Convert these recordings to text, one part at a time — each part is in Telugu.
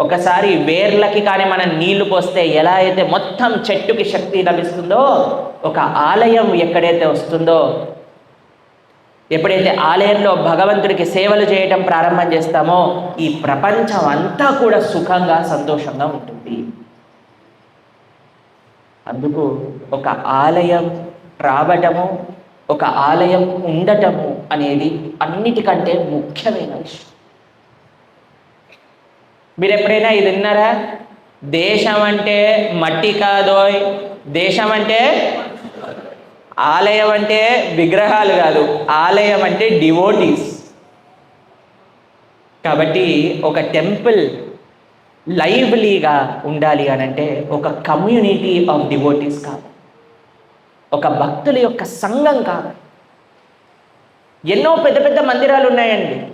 ఒకసారి వేర్లకి కానీ మనం నీళ్ళు పోస్తే ఎలా అయితే మొత్తం చెట్టుకి శక్తి లభిస్తుందో ఒక ఆలయం ఎక్కడైతే వస్తుందో ఎప్పుడైతే ఆలయంలో భగవంతుడికి సేవలు చేయటం ప్రారంభం చేస్తామో ఈ ప్రపంచం అంతా కూడా సుఖంగా సంతోషంగా ఉంటుంది. అందుకు ఒక ఆలయం రావటము ఒక ఆలయం ఉండటము అనేది అన్నిటికంటే ముఖ్యమైన విషయం. మీరు ఎప్పుడైనా ఇది విన్నారా? దేశం అంటే మట్టి కాదోయ్. దేశం అంటే ఆలయం అంటే విగ్రహాలు కాదు. ఆలయం అంటే డివోటీస్. కాబట్టి ఒక టెంపుల్ లైవ్లీగా ఉండాలి అని అంటే ఒక కమ్యూనిటీ ఆఫ్ డివోటీస్ కాదు. ఒక భక్తుల యొక్క సంఘం కాదు. ఎన్నో పెద్ద పెద్ద మందిరాలు ఉన్నాయండి.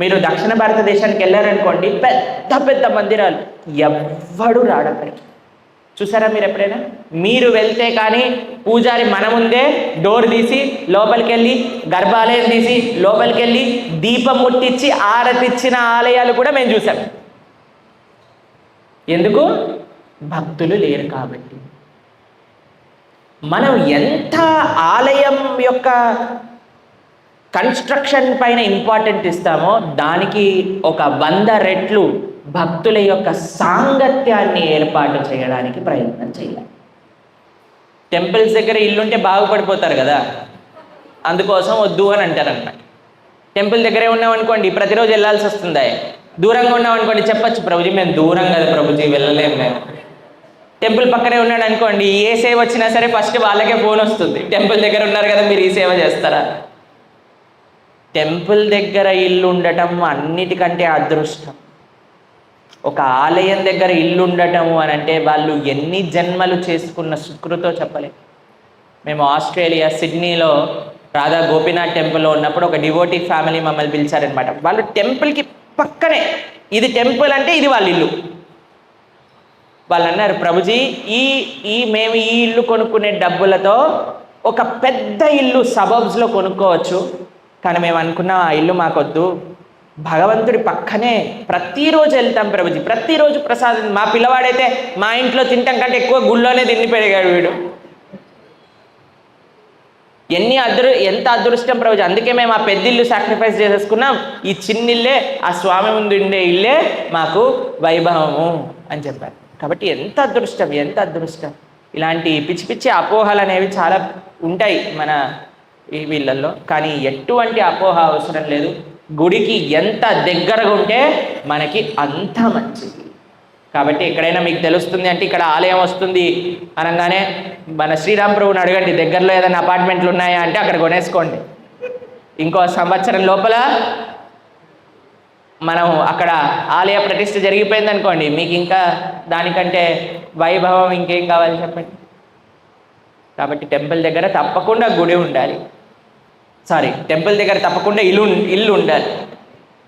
మీరు దక్షిణ భారతదేశానికి వెళ్ళారనుకోండి పెద్ద పెద్ద మందిరాలు ఎవ్వడు రాడక్కడికి చూసారా మీరు ఎప్పుడైనా? మీరు వెళ్తే కానీ పూజారి మన ముందే డోర్ తీసి లోపలికి వెళ్ళి గర్భాలయం తీసి లోపలికి వెళ్ళి దీపం ముట్టించి ఆరతిచ్చిన ఆలయాలు కూడా మేము చూసాం. ఎందుకు? భక్తులు లేరు కాబట్టి. మనం ఎంత ఆలయం యొక్క కన్స్ట్రక్షన్ పైన ఇంపార్టెంట్ ఇస్తామో దానికి ఒక వంద రెట్లు భక్తుల యొక్క సాంగత్యాన్ని ఏర్పాటు చేయడానికి ప్రయత్నం చేయాలి. టెంపుల్స్ దగ్గర ఇల్లుంటే బాగుపడిపోతారు కదా. అందుకోసం వద్దు అని అంటారన్నమాట. టెంపుల్ దగ్గరే ఉన్నామనుకోండి ప్రతిరోజు వెళ్ళాల్సి వస్తుందా. దూరంగా ఉన్నామనుకోండి చెప్పచ్చు ప్రభుజీ మేము దూరం కదా ప్రభుజీ వెళ్ళలేము మేము. టెంపుల్ పక్కనే ఉన్నాడు అనుకోండి ఏ సేవ వచ్చినా సరే ఫస్ట్ వాళ్ళకే ఫోన్ వస్తుంది. టెంపుల్ దగ్గర ఉన్నారు కదా మీరు ఈ సేవ చేస్తారా? టెంపుల్ దగ్గర ఇల్లు ఉండటం అన్నిటికంటే అదృష్టం. ఒక ఆలయం దగ్గర ఇల్లు ఉండటం అని అంటే వాళ్ళు ఎన్ని జన్మలు చేసుకున్న సుకృతో చెప్పలేం. మేము ఆస్ట్రేలియా సిడ్నీలో రాధా గోపీనాథ్ టెంపుల్లో ఉన్నప్పుడు ఒక డివోటీ ఫ్యామిలీ మమ్మల్ని పిలిచారనమాట వాళ్ళు టెంపుల్కి పక్కనే ఇది టెంపుల్ అంటే ఇది వాళ్ళ ఇల్లు. వాళ్ళు అన్నారు ప్రభుజీ ఈ ఈ మేము ఈ ఇల్లు కొనుక్కునే డబ్బులతో ఒక పెద్ద ఇల్లు సబబ్స్లో కొనుక్కోవచ్చు. కానీ మేము అనుకున్నాం ఆ ఇల్లు మాకొద్దు. భగవంతుడి పక్కనే ప్రతిరోజు వెళ్తాం ప్రభుజీ. ప్రతిరోజు ప్రసాదం. మా పిల్లవాడైతే మా ఇంట్లో తింటాం కంటే ఎక్కువ గుళ్ళోనే తిండి పెరిగాడు వీడు. ఎన్ని అదృ ఎంత అదృష్టం ప్రభుజీ. అందుకే మేము ఆ పెద్ద ఇల్లు సాక్రిఫైస్ చేసేసుకున్నాం. ఈ చిన్నిల్లే ఆ స్వామి ముందు ఉండే ఇల్లే మాకు వైభవము అని చెప్పారు. కాబట్టి ఎంత అదృష్టం ఎంత అదృష్టం. ఇలాంటి పిచ్చి పిచ్చి అపోహలు అనేవి చాలా ఉంటాయి మన వీళ్ళల్లో. కానీ ఎటువంటి అపోహ అవసరం లేదు. గుడికి ఎంత దగ్గరగా ఉంటే మనకి అంత మంచిది. కాబట్టి ఎక్కడైనా మీకు తెలుస్తుంది అంటే ఇక్కడ ఆలయం వస్తుంది అనగానే మన శ్రీరామ్ ప్రభుని అడగండి దగ్గరలో ఏదైనా అపార్ట్మెంట్లు ఉన్నాయా అంటే అక్కడ కొనేసుకోండి. ఇంకో సంవత్సరం లోపల మనం అక్కడ ఆలయ ప్రతిష్ట జరిగిపోయింది అనుకోండి మీకు ఇంకా దానికంటే వైభవం ఇంకేం కావాలి చెప్పండి? కాబట్టి టెంపుల్ దగ్గర తప్పకుండా గుడి ఉండాలి. సారీ టెంపుల్ దగ్గర తప్పకుండా ఇల్లు ఇల్లు ఉండాలి.